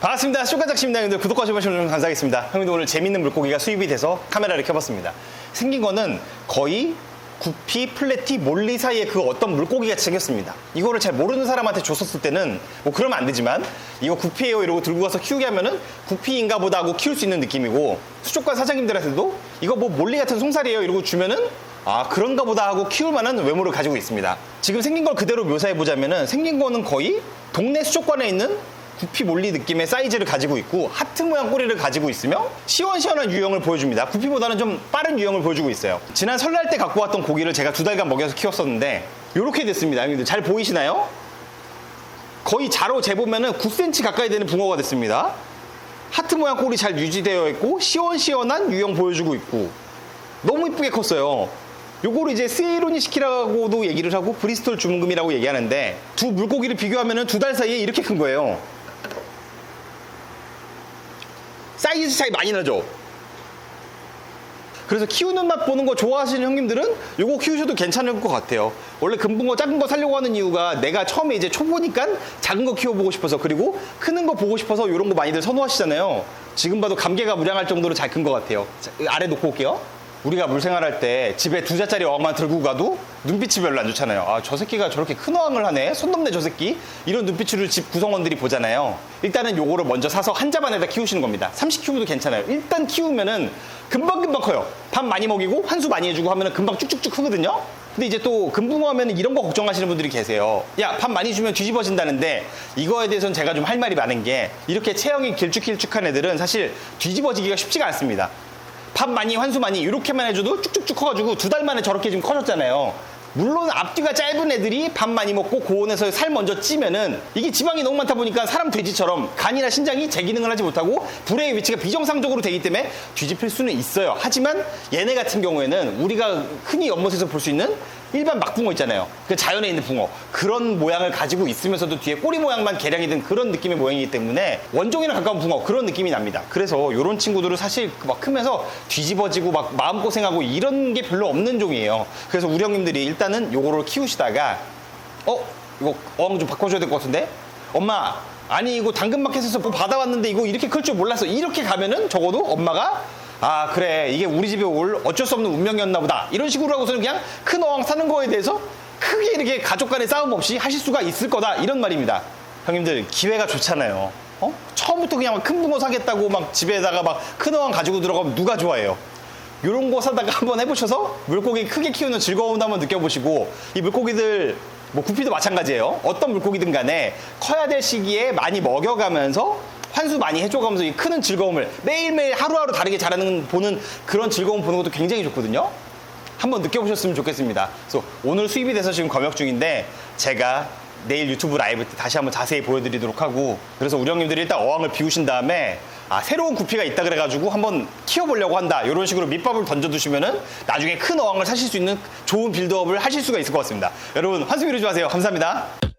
반갑습니다. 쇼가작 심장님들 구독과 좋아요 좀 감사하겠습니다. 형님들 오늘 재밌는 물고기가 수입이 돼서 카메라를 켜봤습니다. 생긴 거는 거의 구피, 플래티, 몰리 사이에 그 어떤 물고기 같이 생겼습니다. 이거를 잘 모르는 사람한테 줬었을 때는 뭐 그러면 안 되지만 이거 구피예요 이러고 들고 가서 키우게 하면은 구피인가 보다 하고 키울 수 있는 느낌이고 수족관 사장님들한테도 이거 뭐 몰리 같은 송사리예요 이러고 주면은 아 그런가 보다 하고 키울 만한 외모를 가지고 있습니다. 지금 생긴 걸 그대로 묘사해 보자면은 생긴 거는 거의 동네 수족관에 있는 구피 몰리 느낌의 사이즈를 가지고 있고 하트 모양 꼬리를 가지고 있으며 시원시원한 유형을 보여줍니다. 구피보다는 좀 빠른 유형을 보여주고 있어요. 지난 설날 때 갖고 왔던 고기를 제가 두 달간 먹여서 키웠었는데 이렇게 됐습니다. 형님들 잘 보이시나요? 거의 자로 재보면은 9cm 가까이 되는 붕어가 됐습니다. 하트 모양 꼬리 잘 유지되어 있고 시원시원한 유형 보여주고 있고 너무 이쁘게 컸어요. 요거를 이제 스에이로니 시키라고도 얘기를 하고 브리스톨 주문금이라고 얘기하는데 두 물고기를 비교하면 두 달 사이에 이렇게 큰 거예요. 사이즈 차이 많이 나죠? 그래서 키우는 맛 보는 거 좋아하시는 형님들은 요거 키우셔도 괜찮을 것 같아요. 원래 금붕어 작은 거 살려고 하는 이유가 내가 처음에 이제 초보니까 작은 거 키워보고 싶어서 그리고 크는 거 보고 싶어서 이런 거 많이들 선호하시잖아요. 지금 봐도 감개가 무량할 정도로 잘 큰 것 같아요. 자, 아래 놓고 올게요. 우리가 물생활할 때 집에 두 자짜리 어항만 들고 가도 눈빛이 별로 안 좋잖아요. 아, 저 새끼가 저렇게 큰 어항을 하네? 손 넘네, 저 새끼. 이런 눈빛으로 집 구성원들이 보잖아요. 일단은 요거를 먼저 사서 한 자반에다 키우시는 겁니다. 30큐브도 괜찮아요. 일단 키우면은 금방금방 커요. 밥 많이 먹이고 환수 많이 해주고 하면은 금방 쭉쭉쭉 크거든요? 근데 이제 또 금붕어 하면 이런 거 걱정하시는 분들이 계세요. 야, 밥 많이 주면 뒤집어진다는데 이거에 대해서는 제가 좀 할 말이 많은 게 이렇게 체형이 길쭉길쭉한 애들은 사실 뒤집어지기가 쉽지가 않습니다. 밥 많이 환수 많이 이렇게만 해줘도 쭉쭉쭉 커가지고 두 달 만에 저렇게 지금 커졌잖아요. 물론 앞뒤가 짧은 애들이 밥 많이 먹고 고온에서 살 먼저 찌면은 이게 지방이 너무 많다 보니까 사람 돼지처럼 간이나 신장이 제 기능을 하지 못하고 불의 위치가 비정상적으로 되기 때문에 뒤집힐 수는 있어요. 하지만 얘네 같은 경우에는 우리가 흔히 연못에서 볼 수 있는 일반 막붕어 있잖아요. 그 자연에 있는 붕어. 그런 모양을 가지고 있으면서도 뒤에 꼬리 모양만 개량이 된 그런 느낌의 모양이기 때문에 원종이랑 가까운 붕어 그런 느낌이 납니다. 그래서 이런 친구들은 사실 막 크면서 뒤집어지고 막 마음고생하고 이런 게 별로 없는 종이에요. 그래서 우리 형님들이 일단은 요거를 키우시다가 어? 이거 어항 좀 바꿔줘야 될 것 같은데? 엄마 아니 이거 당근마켓에서 뭐 받아왔는데 이거 이렇게 클 줄 몰랐어. 이렇게 가면은 적어도 엄마가 아 그래 이게 우리 집에 올 어쩔 수 없는 운명이었나 보다 이런 식으로 하고서는 그냥 큰 어항 사는 거에 대해서 크게 이렇게 가족 간의 싸움 없이 하실 수가 있을 거다 이런 말입니다 형님들 기회가 좋잖아요 어? 처음부터 그냥 막큰 붕어 사겠다고 막 집에다가 막 큰 어항 가지고 들어가면 누가 좋아해요 이런 거 사다가 한번 해보셔서 물고기 크게 키우는 즐거움도 한번 느껴보시고 이 물고기들 뭐 구피도 마찬가지예요 어떤 물고기든 간에 커야 될 시기에 많이 먹여가면서 환수 많이 해줘가면서 이 크는 즐거움을 매일매일 하루하루 다르게 자라는 보는 그런 즐거움 보는 것도 굉장히 좋거든요. 한번 느껴보셨으면 좋겠습니다. 그래서 오늘 수입이 돼서 지금 검역 중인데 제가 내일 유튜브 라이브 때 다시 한번 자세히 보여드리도록 하고 그래서 우리 형님들이 일단 어항을 비우신 다음에 아 새로운 구피가 있다 그래가지고 한번 키워보려고 한다 이런 식으로 밑밥을 던져두시면은 나중에 큰 어항을 사실 수 있는 좋은 빌드업을 하실 수가 있을 것 같습니다. 여러분 미루지 마세요. 감사합니다.